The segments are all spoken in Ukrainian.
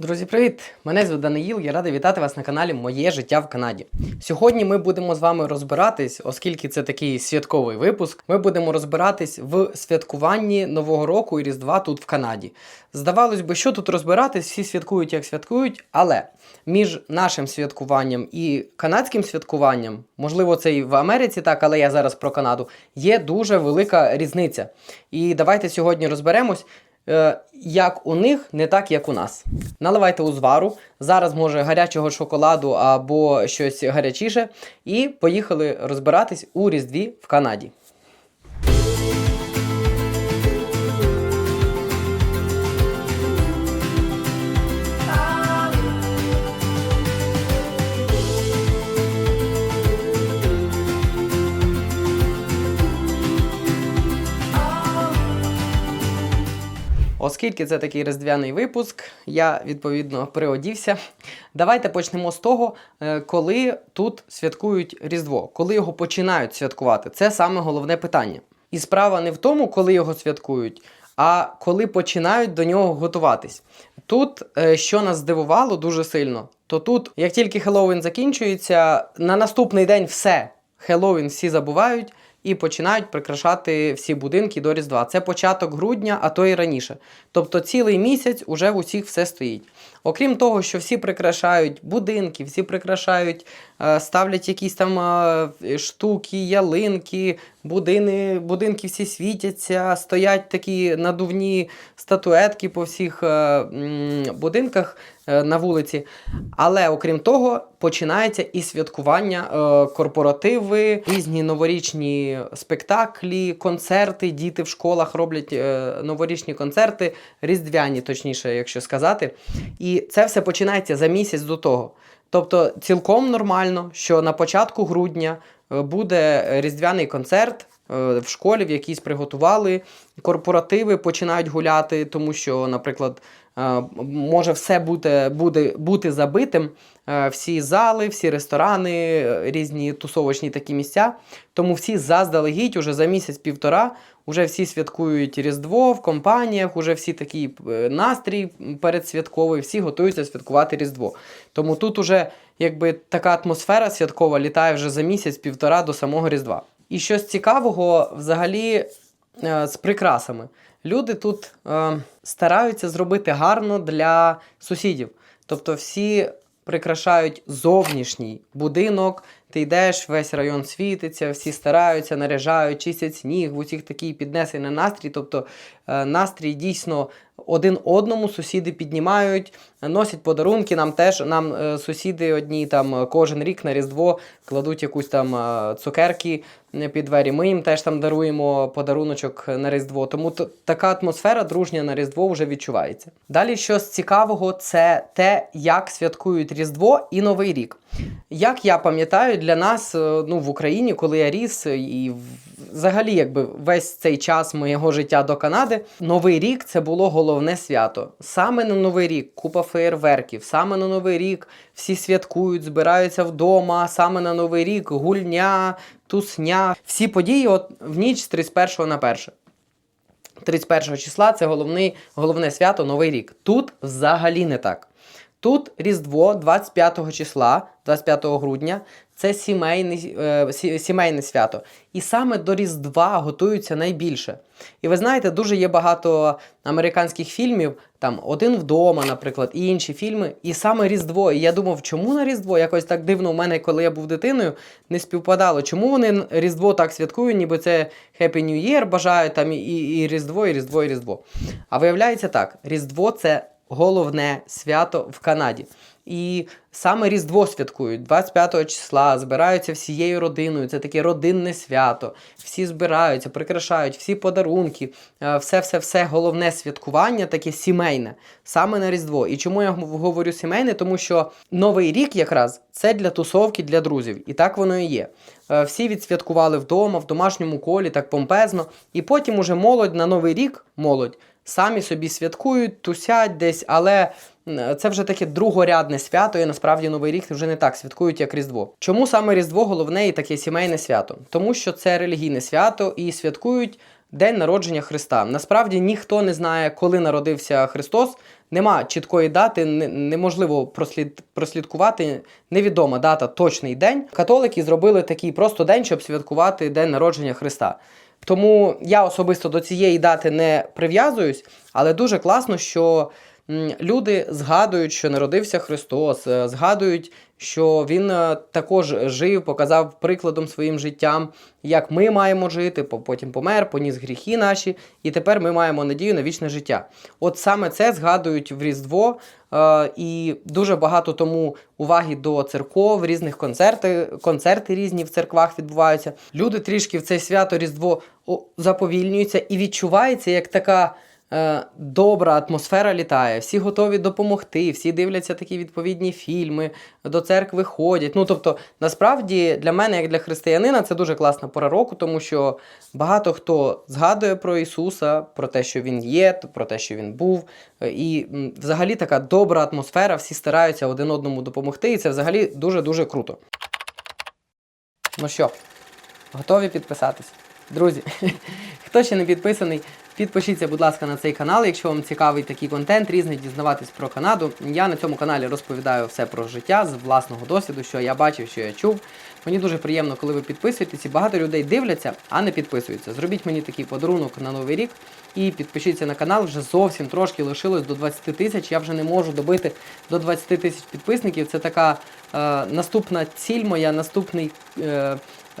Друзі, привіт! Мене звуть Даниїл, я радий вітати вас на каналі Моє життя в Канаді. Сьогодні ми будемо з вами розбиратись, оскільки це такий святковий випуск. Ми будемо розбиратись в святкуванні Нового року і Різдва тут в Канаді. Здавалось би, що тут розбиратись, всі святкують, як святкують, але між нашим святкуванням і канадським святкуванням, можливо, це і в Америці так, але я зараз про Канаду, є дуже велика різниця. І давайте сьогодні розберемось. Е, як у них, не так, як у нас. Наливайте узвару. Зараз може гарячого шоколаду або щось гарячіше. І поїхали розбиратись у Різдві в Канаді. Оскільки це такий різдвяний випуск, я відповідно приодівся. Давайте почнемо з того, е, коли тут святкують Різдво, коли його починають святкувати. Це саме головне питання. І справа не в тому, коли його святкують, а коли починають до нього готуватись. Тут, е, що нас здивувало дуже сильно, то тут, як тільки Хеллоуін закінчується, на наступний день все. Хеллоуін всі забувають і починають прикрашати всі будинки до Різдва. Це початок грудня, а то і раніше. Тобто цілий місяць уже в усіх все стоїть. Окрім того, що всі прикрашають будинки, всі прикрашають, е, ставлять якісь там е, штуки, ялинки, будини, будинки всі світяться, стоять такі надувні статуетки по всіх е, будинках на вулиці. Але окрім того, починається і святкування, корпоративи, різні новорічні спектаклі, концерти. Діти в школах роблять новорічні концерти, різдвяні, точніше, якщо сказати. І це все починається за місяць до того. Тобто, цілком нормально, що на початку грудня е, буде різдвяний концерт. е, В школі в якійсь приготували корпоративи починають гуляти, тому що, наприклад, е, може все бути, буде, бути забитим. Всі зали, всі ресторани, різні тусовочні такі місця. Тому всі заздалегідь уже за місяць-півтора уже всі святкують Різдво в компаніях, уже всі такий е, настрій передсвятковий, всі готуються святкувати Різдво. Тому тут уже якби така атмосфера святкова літає вже за місяць-півтора до самого Різдва. І щось цікавого взагалі е, з прикрасами. Люди тут е, стараються зробити гарно для сусідів. Тобто всі прикрашають зовнішній будинок. Ти йдеш, весь район світиться, всі стараються, наряжають, чистять сніг, в усіх такий піднесений настрій. Тобто е, настрій дійсно один одному сусіди піднімають, носять подарунки. Нам теж нам е, сусіди одні там е, кожен рік на Різдво кладуть якусь там цукерки під двері. Ми їм теж там даруємо подаруночок на Різдво. Тому така атмосфера дружня на Різдво вже відчувається. Далі щось цікавого, це те, як святкують Різдво і Новий рік. Як я пам'ятаю, для нас е, ну, в Україні, коли я ріс, е, і взагалі, якби весь цей час моєго життя до Канади, Новий рік це було головне свято. Саме на Новий рік купа феєрверків, саме на Новий рік всі святкують, збираються вдома, саме на Новий рік гульня, тусня. Всі події от в ніч з 31 на 1. 31 числа це головний, головне свято Новий рік. Тут взагалі не так. Тут Різдво 25 числа, 25 грудня, це сімейний, е, сімейне свято. І саме до Різдва готуються найбільше. І ви знаєте, дуже є багато американських фільмів, там один вдома, наприклад, і інші фільми. І саме Різдво. І я думав, чому на Різдво? Якось так дивно в мене, коли я був дитиною, не співпадало. Чому вони Різдво так святкують, ніби це Happy New Year бажають там і, і Різдво, і Різдво, і Різдво. А виявляється так: Різдво це головне свято в Канаді. І саме Різдво святкують 25 числа, збираються всією родиною. Це таке родинне свято. Всі збираються, прикрашають, всі подарунки, все-все-все головне святкування, таке сімейне, саме на Різдво. І чому я говорю сімейне? Тому що Новий рік якраз це для тусовки, для друзів. І так воно і є. Е, Всі відсвяткували вдома, в домашньому колі, так помпезно. І потім уже молодь на Новий рік, молодь, самі собі святкують, тусять десь, але це вже таке другорядне свято, і насправді Новий рік вже не так святкують, як Різдво. Чому саме Різдво головне і таке сімейне свято? Тому що це релігійне свято і святкують День народження Христа. Насправді ніхто не знає, коли народився Христос. нема чіткої дати, неможливо прослід, прослідкувати. Невідома дата, точний день. Католики зробили такий просто день, щоб святкувати День народження Христа. Тому я особисто до цієї дати не прив'язуюсь, але дуже класно, що люди згадують, що народився Христос, е, згадують, що Він е, також жив, показав прикладом своїм життям, як ми маємо жити, по- потім помер, поніс гріхи наші, і тепер ми маємо надію на вічне життя. От саме це згадують в Різдво, е, і дуже багато тому уваги до церков, різних концерти, концерти різні в церквах відбуваються. Люди трішки в це свято Різдво заповільнюються і відчувається як така. Е, Добра атмосфера літає, всі готові допомогти, всі дивляться такі відповідні фільми, до церкви ходять. Ну тобто, насправді для мене, як для християнина, це дуже класна пора року, тому що багато хто згадує про Ісуса, про те, що Він є, про те, що Він був. Е, І взагалі така добра атмосфера, всі стараються один одному допомогти, і це взагалі дуже-дуже круто. Ну що, готові підписатись? Друзі, хто ще не підписаний, підпишіться, будь ласка, на цей канал, якщо вам цікавий такий контент, різний дізнаватись про Канаду. Я на цьому каналі розповідаю все про життя з власного досвіду, що я бачив, що я чув. Мені дуже приємно, коли ви підписуєтесь, і багато людей дивляться, а не підписуються. Зробіть мені такий подарунок на новий рік і підпишіться на канал. Вже зовсім трошки лишилось до 20 тисяч. Я вже не можу добити до 20 тисяч підписників. Це така е, наступна ціль моя, наступний. Е,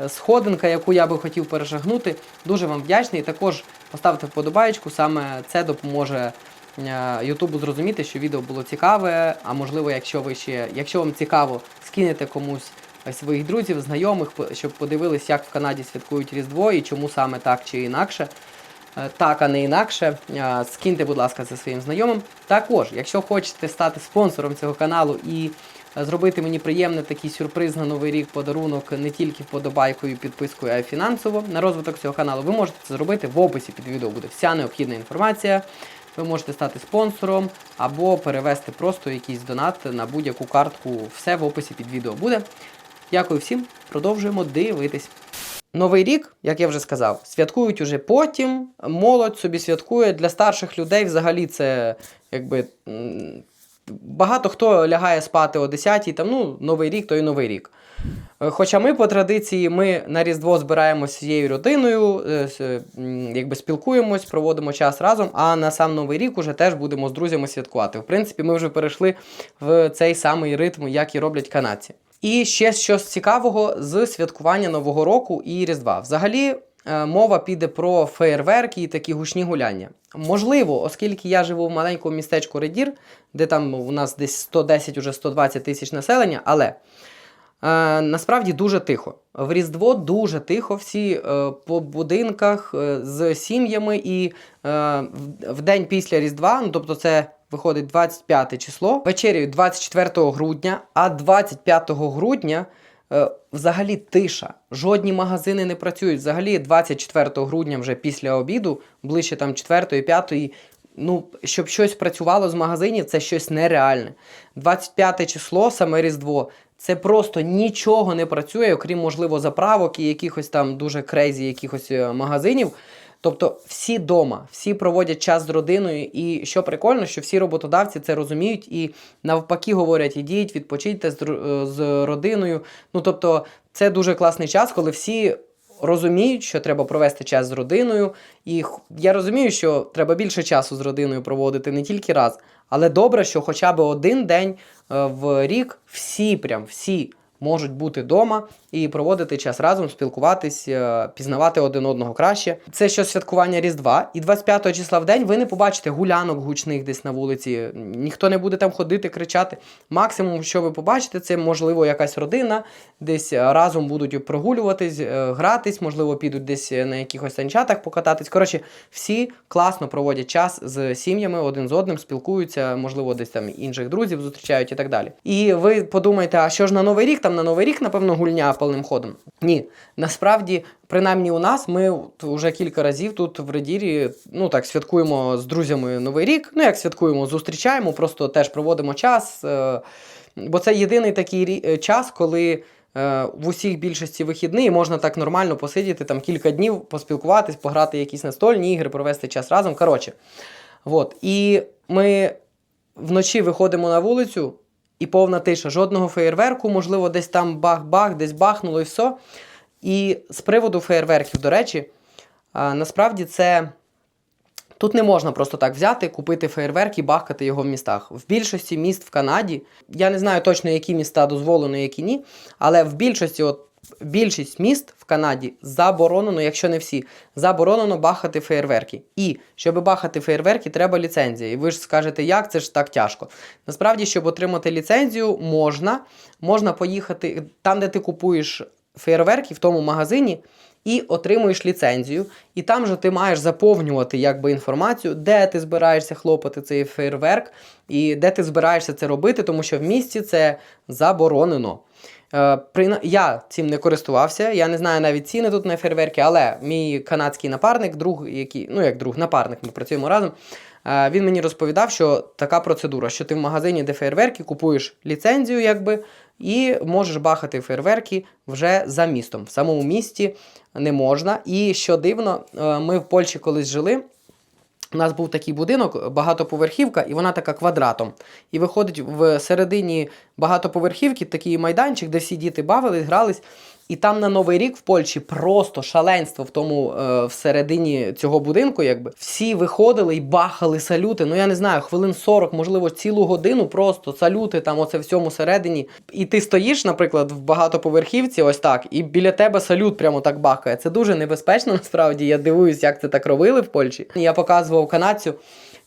сходинка, яку я би хотів перешагнути. Дуже вам вдячний. Також поставте вподобаєчку, саме це допоможе е, Ютубу зрозуміти, що відео було цікаве. А можливо, якщо ви ще, якщо вам цікаво, скинете комусь е, своїх друзів, знайомих, щоб подивились, як в Канаді святкують Різдво і чому саме так чи інакше. Е, Так, а не інакше. Скиньте, будь ласка, це своїм знайомим. Також, якщо хочете стати спонсором цього каналу і зробити мені приємний такий сюрприз на новий рік, подарунок не тільки вподобайкою, підпискою, а й фінансово на розвиток цього каналу, ви можете це зробити в описі під відео. Буде вся необхідна інформація. Ви можете стати спонсором або перевести просто якийсь донат на будь-яку картку. Все в описі під відео буде. Дякую всім. Продовжуємо дивитись. Новий рік, як я вже сказав, святкують уже потім. Молодь собі святкує. Для старших людей взагалі це якби. Багато хто лягає спати о 10 там, ну, Новий рік, то і Новий рік. Е, Хоча ми по традиції ми на Різдво збираємося з всією родиною, е, м, якби спілкуємось, проводимо час разом, а на сам Новий рік уже теж будемо з друзями святкувати. В принципі, ми вже перейшли в цей самий ритм, як і роблять канадці. І ще щось цікавого з святкування Нового року і Різдва. Взагалі, е, мова піде про феєрверки і такі гучні гуляння. Можливо, оскільки я живу в маленькому містечку Редір, де там у нас десь 110 уже 120 тисяч населення, але е, насправді дуже тихо. В Різдво дуже тихо, всі е, по будинках е, з сім'ями, і е, в, в день після Різдва, ну тобто це виходить 25 число, вечеряють 24 грудня, а 25 грудня. Е, Взагалі тиша. Жодні магазини не працюють. Взагалі 24 грудня, вже після обіду, ближче там 4 5 ну, щоб щось працювало з магазинів, це щось нереальне. 25 число, саме Різдво, це просто нічого не працює, окрім, можливо, заправок і якихось там дуже крейзі якихось е, магазинів. Тобто всі дома, всі проводять час з родиною, і що прикольно, що всі роботодавці це розуміють і навпаки говорять: ідіть, відпочиньте з, з родиною. Ну тобто, це дуже класний час, коли всі розуміють, що треба провести час з родиною. І я розумію, що треба більше часу з родиною проводити не тільки раз, але добре, що хоча б один день е, в рік всі, прям всі можуть бути вдома і проводити час разом, спілкуватись, е, пізнавати один одного краще. Це що святкування Різдва. І 25 числа в день ви не побачите гулянок гучних десь на вулиці. Ніхто не буде там ходити, кричати. Максимум, що ви побачите, це можливо якась родина, десь е, разом будуть прогулюватись, е, гратись, можливо, підуть десь на якихось санчатах покататись. Коротше, всі класно проводять час з сім'ями, один з одним, спілкуються, можливо, десь там інших друзів зустрічають і так далі. І ви подумаєте, а що ж на Новий рік? Там на Новий рік, напевно, гульня повним ходом. Ні, насправді, принаймні у нас, ми вже кілька разів тут в Редірі, ну так, святкуємо з друзями Новий рік. Ну, як святкуємо, зустрічаємо, просто теж проводимо час. е, Бо це єдиний такий е, час, коли е, в усіх більшості вихідний можна так нормально посидіти там кілька днів, поспілкуватись, пограти якісь настольні ігри, провести час разом. Коротше. Вот. І ми вночі виходимо на вулицю і повна тиша, жодного феєрверку, можливо, десь там бах-бах, десь бахнуло і все. І з приводу феєрверків, до речі, насправді це. Тут не можна просто так взяти, купити феєрверк і бахкати його в містах. В більшості міст в Канаді, я не знаю точно, які міста дозволено, які ні, але в більшості, от більшість міст в Канаді заборонено, якщо не всі, заборонено бахати феєрверки. І щоб бахати феєрверки, треба ліцензія. І ви ж скажете, як це ж так тяжко. Насправді, щоб отримати ліцензію, можна. Можна поїхати там, де ти купуєш феєрверки, в тому магазині. І отримуєш ліцензію, і там же ти маєш заповнювати якби інформацію, де ти збираєшся хлопати цей фейерверк, і де ти збираєшся це робити, тому що в місті це заборонено. Е, Я цим не користувався, я не знаю навіть ціни тут на фейерверки, але мій канадський напарник, друг, який, ну як друг, напарник, ми працюємо разом. е, Він мені розповідав, що така процедура, що ти в магазині, де фейерверки, купуєш ліцензію, якби, і можеш бахати фейерверки вже за містом. В самому місті не можна. І що дивно, е, ми в Польщі колись жили. У нас був такий будинок, багатоповерхівка, і вона така квадратом. І виходить в середині багатоповерхівки такий майданчик, де всі діти бавились, грались. І там на Новий рік в Польщі просто шаленство в тому е, всередині цього будинку, якби всі виходили і бахали салюти. Ну я не знаю, хвилин 40, можливо, цілу годину просто салюти там, оце всьому середині. І ти стоїш, наприклад, в багатоповерхівці, ось так, і біля тебе салют прямо так бахає. Це дуже небезпечно, насправді. Я дивуюсь, як це так робили в Польщі. Я показував канадцю.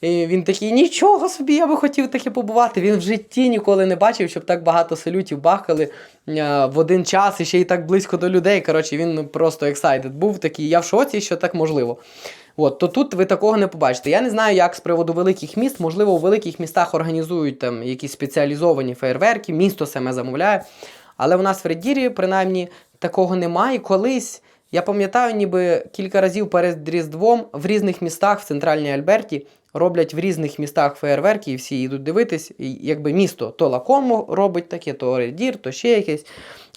І він такий, нічого собі, я би хотів таке побувати. Він в житті ніколи не бачив, щоб так багато салютів бахали е, в один час і ще й так близько до людей. Коротше, він просто ексайдед був такий. Я в шоці, що так можливо. От, то тут ви такого не побачите. Я не знаю, як з приводу великих міст. Можливо, у великих містах організують там якісь спеціалізовані фейерверки, місто саме замовляє. Але у нас в Реддірі, принаймні, такого немає. Колись. Я пам'ятаю, ніби кілька разів перед Різдвом в різних містах в центральній Альберті роблять в різних містах феєрверки, і всі йдуть дивитись. Якби місто то Лакому робить таке, то Редір, то ще якесь.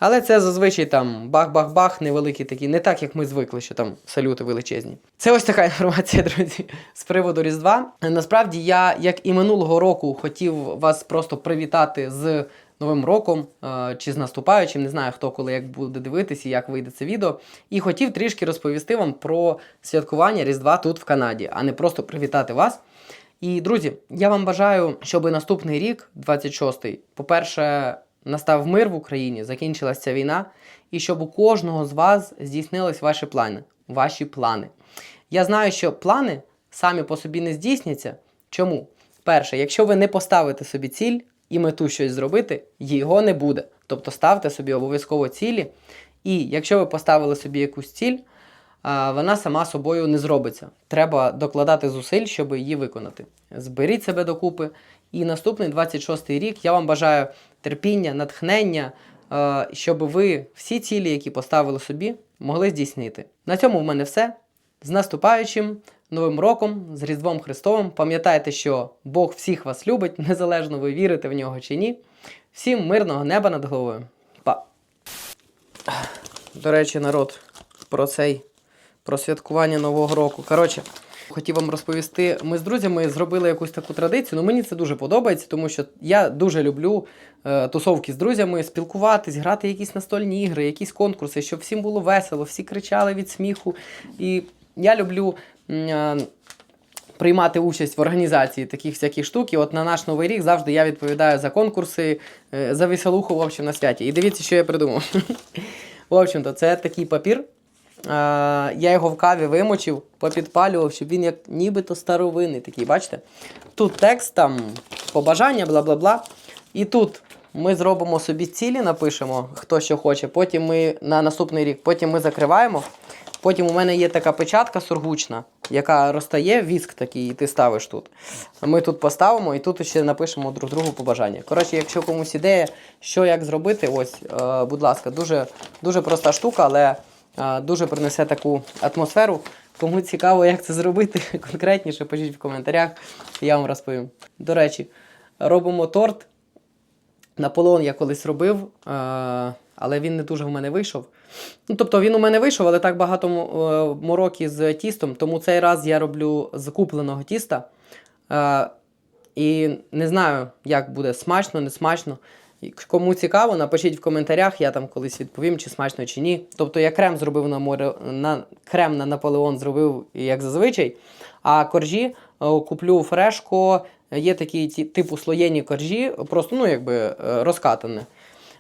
Але це зазвичай там бах-бах-бах, невеликі такі, не так, як ми звикли, що там салюти величезні. Це ось така інформація, друзі, з приводу Різдва. Насправді, я, як і минулого року, хотів вас просто привітати з. Новим роком е, чи з наступаючим, не знаю хто коли як буде дивитися як вийде це відео. І хотів трішки розповісти вам про святкування Різдва тут в Канаді, а не просто привітати вас. І друзі, я вам бажаю, щоб наступний рік, 26-й, по-перше, настав мир в Україні, закінчилася ця війна, і щоб у кожного з вас здійснились ваші плани. Ваші плани. Я знаю, що плани самі по собі не здійсняться. Чому? Перше, якщо ви не поставите собі ціль і мету щось зробити, його не буде. Тобто ставте собі обов'язково цілі. І якщо ви поставили собі якусь ціль, вона сама собою не зробиться. Треба докладати зусиль, щоб її виконати. Зберіть себе докупи. І наступний 26-й рік я вам бажаю терпіння, натхнення, щоб ви всі цілі, які поставили собі, могли здійснити. На цьому в мене все. З наступаючим Новим роком, з Різдвом Христовим. Пам'ятайте, що Бог всіх вас любить, незалежно ви вірите в нього чи ні. Всім мирного неба над головою. Па. До речі, народ, про цей про святкування Нового року. Коротше, хотів вам розповісти. Ми з друзями зробили якусь таку традицію. Ну мені це дуже подобається, тому що я дуже люблю е, тусовки з друзями, спілкуватись, грати якісь настольні ігри, якісь конкурси, щоб всім було весело, всі кричали від сміху. І я люблю. Приймати участь в організації таких всяких штук. І от на наш новий рік завжди я відповідаю за конкурси, е, за веселуху в общем, на святі. І дивіться, що я придумав. В общем-то, це такий папір. Я його в каві вимочив, попідпалював, щоб він як нібито старовинний такий, бачите? Тут текст, там побажання, бла бла бла. І тут ми зробимо собі цілі, напишемо, хто що хоче. Потім ми на наступний рік, потім ми закриваємо. Потім у мене є така печатка сургучна, яка розтає, віск такий, і ти ставиш тут. Ми тут поставимо і тут ще напишемо друг другу побажання. Коротше, якщо комусь ідея, що як зробити, ось, е, будь ласка, дуже, дуже проста штука, але е, дуже принесе таку атмосферу. Кому цікаво, як це зробити конкретніше, пишіть в коментарях, я вам розповім. До речі, робимо торт. Наполеон я колись робив, е, але він не дуже в мене вийшов. Ну, тобто він у мене вийшов, але так багато е, мороки з тістом, тому цей раз я роблю з купленого тіста. Е, І не знаю, як буде смачно, не смачно. Кому цікаво, напишіть в коментарях, я там колись відповім, чи смачно, чи ні. Тобто я крем зробив на море, на крем на Наполеон зробив як зазвичай. А коржі куплю фрешко. Є такі типу слоєні коржі, просто ну якби е, розкатані.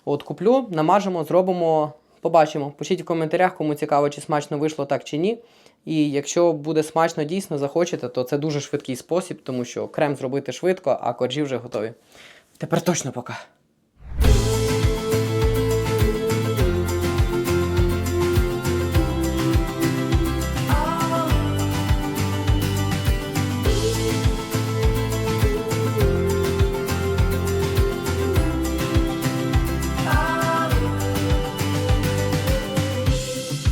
От куплю, намажемо, зробимо, побачимо. Пишіть в коментарях, кому цікаво, чи смачно вийшло так чи ні. І якщо буде смачно дійсно захочете, то це дуже швидкий спосіб, тому що крем зробити швидко, а коржі вже готові. Тепер точно пока.